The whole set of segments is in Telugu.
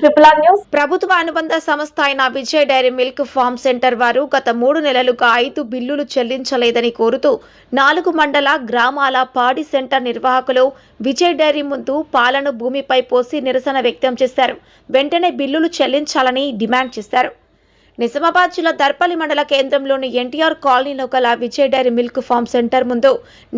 ట్రిపుల్ ఆర్ న్యూస్ ప్రభుత్వ అనుబంధ సంస్థ అయిన Vijay dairy milk farm centre వారు గత మూడు నెలలుగా ఐదు బిల్లులు చెల్లించలేదని కోరుతూ నాలుగు మండల గ్రామాల పాడి సెంటర్ నిర్వాహకులు విజయ్ డైరీ ముందు పాలను భూమిపై పోసి నిరసన వ్యక్తం చేశారు. వెంటనే బిల్లులు చెల్లించాలని డిమాండ్ చేశారు. నిజామాబాద్ జిల్లా దర్పల్లి మండల కేంద్రంలోని ఎన్టీఆర్ కాలనీలో గల Vijay dairy milk farm centre ముందు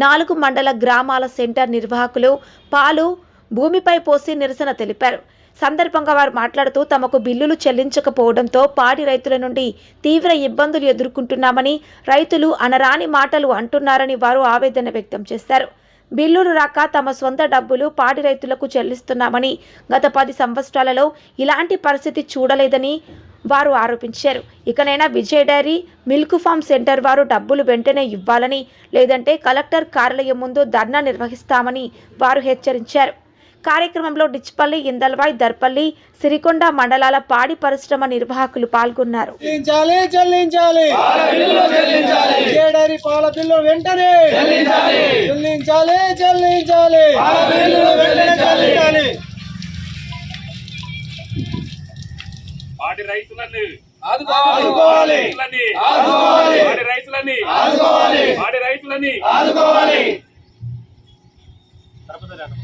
నాలుగు మండల గ్రామాల సెంటర్ నిర్వాహకులు పాలు భూమిపై పోసి నిరసన తెలిపారు. సందర్భంగా వారు మాట్లాడుతూ తమకు బిల్లులు చెల్లించకపోవడంతో పాడి రైతుల నుండి తీవ్ర ఇబ్బందులు ఎదుర్కొంటున్నామని రైతులు అనరాని మాటలు అంటున్నారని వారు ఆవేదన వ్యక్తం చేశారు. బిల్లులు రాక తమ సొంత డబ్బులు పాడి రైతులకు చెల్లిస్తున్నామని గత పది సంవత్సరాలలో ఇలాంటి పరిస్థితి చూడలేదని వారు ఆరోపించారు. ఇకనైనా Vijay dairy milk farm centre వారు డబ్బులు వెంటనే ఇవ్వాలని లేదంటే కలెక్టర్ కార్యాలయం ముందు ధర్నా నిర్వహిస్తామని వారు హెచ్చరించారు. కార్యక్రమంలో డిచ్పల్లి ఇందల్వాయ్ దర్పల్లి సిరికొండ మండలాల పాడి పరిశ్రమ నిర్వాహకులు పాల్గొన్నారు. పాడి రైతులని ఆదుకోవాలి. రైతులని ఆదుకోవాలి. రైతులని ఆదుకోవాలి. రైతులని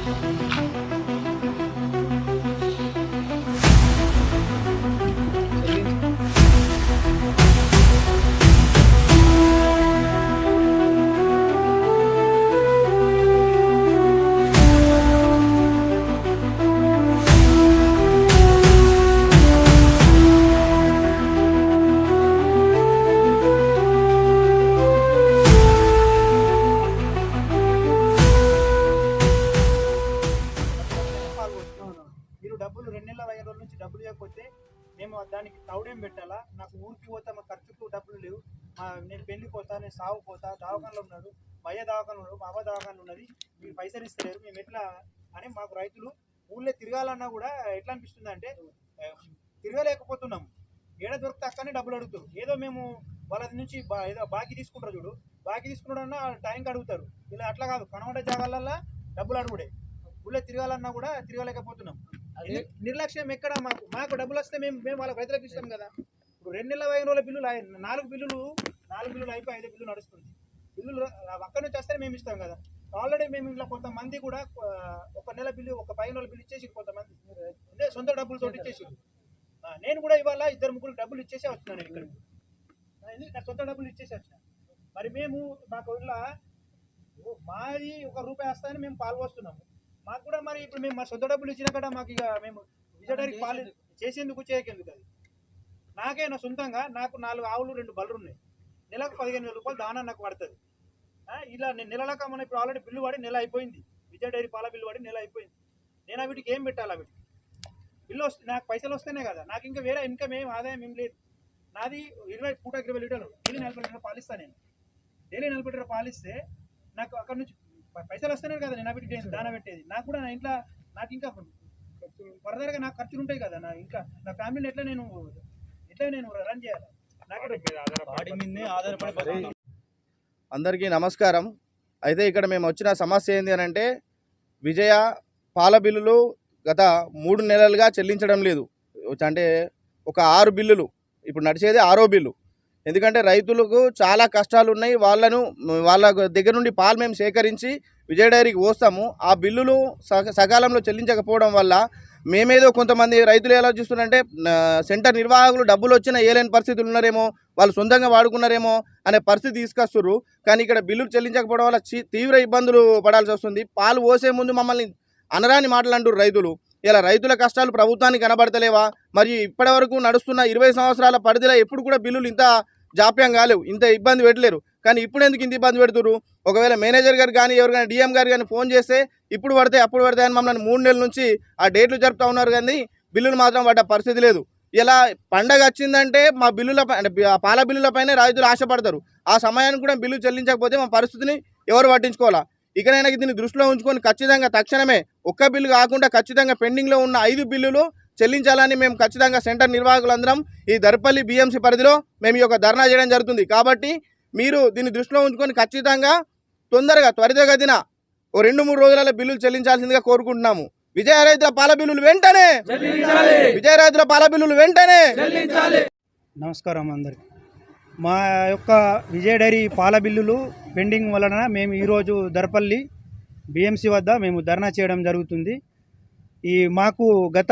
పెట్టాలా? నాకు ఊరికి పోతా మా ఖర్చుకు డబ్బులు లేవు. మా నేను పెళ్ళి పోతా నేను సాగు పోతా దవాఖానలో ఉన్నాడు భయ అయ్య దవాఖానలో ఉన్నాడు మా ఉన్నది. మీరు పైసలు ఇస్తలేరు. మేము ఎట్లా అని మాకు రైతులు ఊళ్ళో తిరగాలన్నా కూడా ఎట్లా అనిపిస్తుంది అంటే తిరగలేకపోతున్నాము. తిరగలేకపోతున్నాం ఏడ దొరికితే అక్కడనే డబ్బులు అడుగుతారు. ఏదో మేము వాళ్ళ నుంచి బా- ఏదో బాకీ తీసుకుంటారు చూడు. బాకీ తీసుకున్నాడన్నా టైంకి అడుగుతారు. ఇలా అట్లా కాదు. కనబడే జాగాలల్లో డబ్బులు అడుగుడే. ఊళ్ళో తిరగాలన్నా కూడా తిరగలేకపోతున్నాం. నిర్లక్ష్యం ఎక్కడ? మాకు మాకు డబ్బులు వస్తే మేము మేము వాళ్ళ రైతులకు ఇస్తాం కదా. ఇప్పుడు రెండు నెలల ఐదు రోజుల బిల్లులు నాలుగు బిల్లులు నాలుగు బిల్లులు అయిపోయి ఐదు బిల్లు నడుస్తుంది. బిల్లులు అక్కడి నుంచి వస్తే మేము ఇస్తాం కదా. ఆల్రెడీ మేము ఇంట్లో కొంతమంది కూడా ఒక నెల బిల్లు ఒక పది నెలల బిల్లు ఇచ్చేసి కొంతమంది. సొంత డబ్బులతో ఇచ్చేసి నేను కూడా ఇవాళ ఇద్దరు ముగ్గురు డబ్బులు ఇచ్చేసి వచ్చినాను నేను ఇక్కడికి. ఆ, ఎందుకు? నా సొంత డబ్బులు ఇచ్చేసి వచ్చిన. మరి మేము మాకు ఇలా మాది ఒక రూపాయి వస్తాయని మేము పాల్గొస్తున్నాము మాకు కూడా మరి ఇప్పుడు మేము మా సొంత డబ్బులు ఇచ్చినా కదా మాకు ఇక మేము విజయడానికి పాలు చేసేందుకు చేయకెందుకు అది? నాకే నా సొంతంగా నాకు నాలుగు ఆవులు రెండు బర్రెలు ఉన్నాయి. నెలకు పదిహేను వేల రూపాయలు దానా నాకు పడుతుంది. ఇలా నేను నెలలక మన ఇప్పుడు ఆల్రెడీ బిల్లు పడి నెల అయిపోయింది. విజయ డైరీ పాల బిల్లు పడి నెల అయిపోయింది. నేను వీటికి ఏం పెట్టాలి వీటికి? బిల్లు వస్తే నాకు పైసలు వస్తేనే కదా. నాకు ఇంకా వేరే ఇన్కమ్ ఏం ఆదాయం ఏం లేదు. నాది ఇరవై పూట ఇరవై లీటర్లు. డైలీ నలభై లీటర్ పాలిస్తాను నేను. డైలీ నలభై లీటర్ పాలిస్తే నాకు అక్కడ నుంచి పైసలు వస్తేనే కదా నేను వీటికి దాన పెట్టేది. నాకు కూడా నా ఇంట్లో నాకు ఇంకా ఫర్దర్గా నాకు ఖర్చులు ఉంటాయి కదా నా ఇంకా నా ఫ్యామిలీని ఎట్లా నేను ఎట్లా నేను రన్ చేయాలి? నాకు వాడి మీదనే ఆధారపడి అందరికీ నమస్కారం. అయితే ఇక్కడ మేము వచ్చిన సమస్య ఏంటి అని అంటే విజయ పాల బిల్లులు గత మూడు నెలలుగా చెల్లించడం లేదు. అంటే ఒక ఆరు బిల్లులు ఇప్పుడు నడిచేది ఆరో బిల్లు. ఎందుకంటే రైతులకు చాలా కష్టాలు ఉన్నాయి వాళ్ళను వాళ్ళ దగ్గర నుండి పాలు మేము సేకరించి విజయ డైరీకి పోస్తాము. ఆ బిల్లులు సకాలంలో చెల్లించకపోవడం వల్ల మేమేదో కొంతమంది రైతులు ఎలా చూస్తున్నారంటే సెంటర్ నిర్వాహకులు డబ్బులు వచ్చినా ఏలేని పరిస్థితులు ఉన్నారేమో వాళ్ళు సొంతంగా వాడుకున్నారేమో అనే పరిస్థితి తీసుకొస్తున్నారు కానీ ఇక్కడ బిల్లులు చెల్లించకపోవడం వల్ల తీవ్ర ఇబ్బందులు పడాల్సి వస్తుంది. పాలు పోసే ముందు మమ్మల్ని అనరాని మాటలు అంటారు రైతులు. ఇలా రైతుల కష్టాలు ప్రభుత్వానికి కనబడతలేవా? మరియు ఇప్పటివరకు నడుస్తున్న ఇరవై సంవత్సరాల పరిధిలో ఎప్పుడు కూడా బిల్లులు ఇంత జాప్యం కాలేవు. ఇంత ఇబ్బంది పెట్టలేరు. కానీ ఇప్పుడు ఎందుకు ఇంత ఇబ్బంది పెడుతురు ఒకవేళ మేనేజర్ గారు కానీ ఎవరికైనా డిఎం గారు కానీ ఫోన్ చేస్తే ఇప్పుడు పడితే అప్పుడు పడితే అని మమ్మల్ని మూడు నెలల నుంచి ఆ డేట్లు జరుపుతూ ఉన్నారు కానీ బిల్లులు మాత్రం పడ్డ పరిస్థితి లేదు. ఇలా పండగ వచ్చిందంటే మా బిల్లులపై అంటే ఆ పాల బిల్లులపైనే రైతులు ఆశపడతారు. ఆ సమయానికి కూడా బిల్లు చెల్లించకపోతే మా పరిస్థితిని ఎవరు పట్టించుకోవాలా? ఇకనైనా దీన్ని దృష్టిలో ఉంచుకొని ఖచ్చితంగా తక్షణమే ఒక్క బిల్లు కాకుండా ఖచ్చితంగా పెండింగ్లో ఉన్న ఐదు బిల్లులు చెల్లించాలని మేము ఖచ్చితంగా సెంటర్ నిర్వాహకులందరం ఈ దర్పల్లి బిఎంసి పరిధిలో మేము ఈ యొక్క ధర్నా చేయడం జరుగుతుంది. కాబట్టి మీరు దీన్ని దృష్టిలో ఉంచుకొని ఖచ్చితంగా తొందరగా త్వరితగతిన ఓ రెండు మూడు రోజులలో బిల్లులు చెల్లించాల్సిందిగా కోరుకుంటున్నాము. విజయ రైతుల పాల బిల్లులు వెంటనే! విజయ రైతుల పాల బిల్లులు వెంటనే! నమస్కారం అందరికి. మా యొక్క విజయ డైరీ పాల బిల్లులు పెండింగ్ వలన మేము ఈరోజు దర్పల్లి బిఎంసి వద్ద మేము ధర్నా చేయడం జరుగుతుంది. ఈ మాకు గత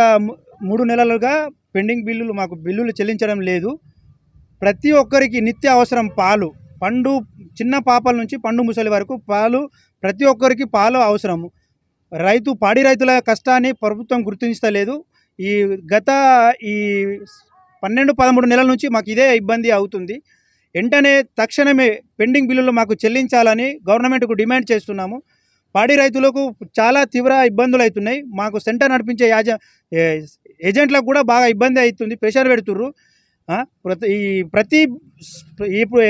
మూడు నెలలుగా పెండింగ్ బిల్లులు మాకు బిల్లులు చెల్లించడం లేదు. ప్రతి ఒక్కరికి నిత్య అవసరం పాలు. పండు చిన్న పాపల నుంచి పండు ముసలి వరకు పాలు ప్రతి ఒక్కరికి పాలు అవసరము. రైతు పాడి రైతుల కష్టాన్ని ప్రభుత్వం గుర్తించలేదు. ఈ గత ఈ పన్నెండు పదమూడు నెలల నుంచి మాకు ఇదే ఇబ్బంది అవుతుంది. వెంటనే తక్షణమే పెండింగ్ బిల్లులు మాకు చెల్లించాలని గవర్నమెంట్కు డిమాండ్ చేస్తున్నాము. పాడి రైతులకు చాలా తీవ్ర ఇబ్బందులు అవుతున్నాయి. మాకు సెంటర్ నడిపించే యాజ ఏజెంట్లకు కూడా బాగా ఇబ్బంది అవుతుంది. ప్రెషర్ పెడుతుర్రు. ప్రతి ఈ ప్రతి ఇప్పుడు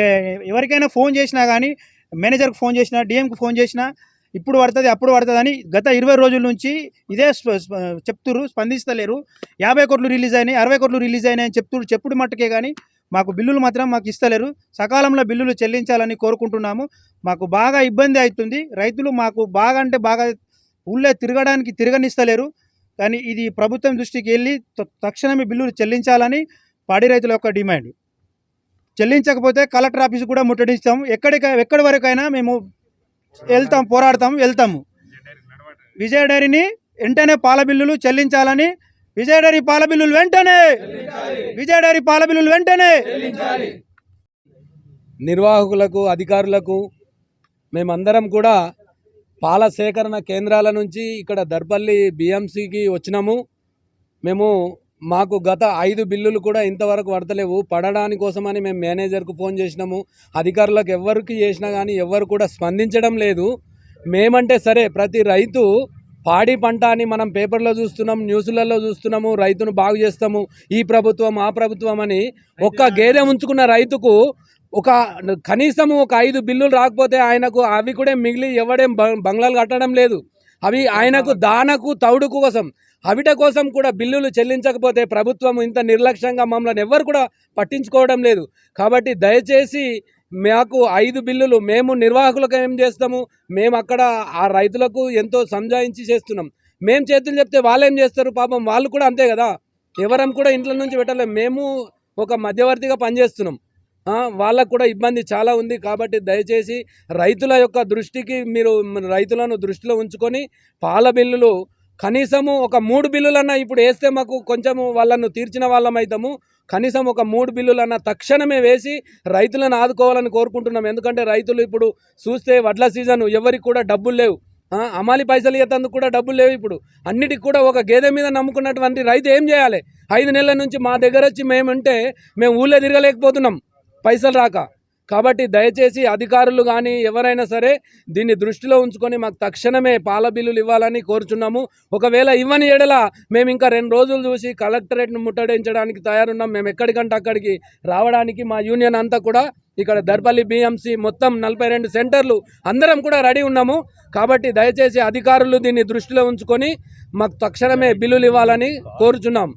ఎవరికైనా ఫోన్ చేసినా కానీ మేనేజర్కి ఫోన్ చేసినా డిఎంకి ఫోన్ చేసినా ఇప్పుడు పడుతుంది అప్పుడు పడుతుంది అని గత ఇరవై రోజుల నుంచి ఇదే స్ప- చెప్తుర్రు స్పందిస్తలేరు. యాభై కోట్లు రిలీజ్ అయినాయి అరవై కోట్లు రిలీజ్ అయినాయి అని చెప్తున్నారు చెప్పుడు మట్టుకే కానీ మాకు బిల్లులు మాత్రం మాకు ఇస్తలేరు. సకాలంలో బిల్లులు చెల్లించాలని కోరుకుంటున్నాము. మాకు బాగా ఇబ్బంది అవుతుంది. రైతులు మాకు బాగా అంటే బాగా ఊళ్ళో తిరగడానికి తిరగనిస్తలేరు. కానీ ఇది ప్రభుత్వం దృష్టికి వెళ్ళి తక్షణమే బిల్లులు చెల్లించాలని పాడి రైతుల యొక్క డిమాండ్. చెల్లించకపోతే కలెక్టర్ ఆఫీస్ కూడా ముట్టడిస్తాం ఎక్కడికి ఎక్కడి వరకైనా మేము వెళ్తాం పోరాడతాం వెళ్తాము. విజయ డైరీని వెంటనే పాల బిల్లులు చెల్లించాలని విజయ డైరీ పాల బిల్లులు వెంటనే! విజయ డైరీ పాల బిల్లులు వెంటనే! నిర్వాహకులకు అధికారులకు మేమందరం కూడా పాల సేకరణ కేంద్రాల నుంచి ఇక్కడ దర్పల్లి బిఎంసికి వచ్చినాము. మేము మాకు గత ఐదు బిల్లులు కూడా ఇంతవరకు పడతలేవు. పడడాని కోసమని మేము మేనేజర్కు ఫోన్ చేసినాము. అధికారులకు ఎవరికి చేసినా కానీ ఎవరు కూడా స్పందించడం లేదు. మేమంటే సరే ప్రతి రైతు పాడి పంట అని మనం పేపర్లో చూస్తున్నాం న్యూస్లలో చూస్తున్నాము రైతును బాగు చేస్తాము ఈ ప్రభుత్వం ఆ ప్రభుత్వం అని ఒక్క గేదె ఉంచుకున్న రైతుకు ఒక కనీసం ఒక ఐదు బిల్లులు రాకపోతే ఆయనకు అవి కూడా మిగిలి ఎవడేం బ- బంగ్లాలు కట్టడం లేదు. అవి ఆయనకు దానకు తౌడు కోసం అవిట కోసం కూడా బిల్లులు చెల్లించకపోతే ప్రభుత్వం ఇంత నిర్లక్ష్యంగా మమ్మల్ని ఎవ్వరు కూడా పట్టించుకోవడం లేదు. కాబట్టి దయచేసి మాకు ఐదు బిల్లులు. మేము నిర్వాహకులకు ఏం చేస్తాము? మేము అక్కడ ఆ రైతులకు ఎంతో సంజాయించి చేస్తున్నాం. మేము చేతులు చెప్తే వాళ్ళు ఏం చేస్తారు? పాపం వాళ్ళు కూడా అంతే కదా? ఎవరం కూడా ఇంట్లో నుంచి పెట్టలేము మేము ఒక మధ్యవర్తిగా పనిచేస్తున్నాం. వాళ్ళకు కూడా ఇబ్బంది చాలా ఉంది కాబట్టి దయచేసి రైతుల యొక్క దృష్టికి మీరు రైతులను దృష్టిలో ఉంచుకొని పాల బిల్లులు కనీసము ఒక మూడు బిల్లులన్నా ఇప్పుడు వేస్తే మాకు కొంచెము వాళ్ళను తీర్చిన వాళ్ళం అవుతాము కనీసం ఒక మూడు బిల్లులన్నా తక్షణమే వేసి రైతులను ఆదుకోవాలని కోరుకుంటున్నాం. ఎందుకంటే రైతులు ఇప్పుడు చూస్తే వడ్ల సీజన్ ఎవరికి కూడా డబ్బులు లేవు. అమాలి పైసలు ఇవ్వతందుకు కూడా డబ్బులు లేవు ఇప్పుడు. అన్నిటికి కూడా ఒక గేదె మీద నమ్ముకున్నటువంటి రైతు ఏం చేయాలి? ఐదు నెలల నుంచి మా దగ్గర వచ్చి మేముంటే మేము ఊళ్ళో తిరగలేకపోతున్నాం పైసలు రాక. కాబట్టి దయచేసి అధికారులు కానీ ఎవరైనా సరే దీన్ని దృష్టిలో ఉంచుకొని మాకు తక్షణమే పాల బిల్లులు ఇవ్వాలని కోరుచున్నాము. ఒకవేళ ఇవ్వని ఎడల మేము ఇంకా రెండు రోజులు చూసి కలెక్టరేట్ను ముట్టడించడానికి తయారున్నాం. మేము ఎక్కడికంటే అక్కడికి రావడానికి మా యూనియన్ అంతా కూడా ఇక్కడ దర్పల్లి బిఎంసి మొత్తం నలభై రెండు సెంటర్లు అందరం కూడా రెడీ ఉన్నాము. కాబట్టి దయచేసి అధికారులు దీన్ని దృష్టిలో ఉంచుకొని మాకు తక్షణమే బిల్లులు ఇవ్వాలని కోరుచున్నాం.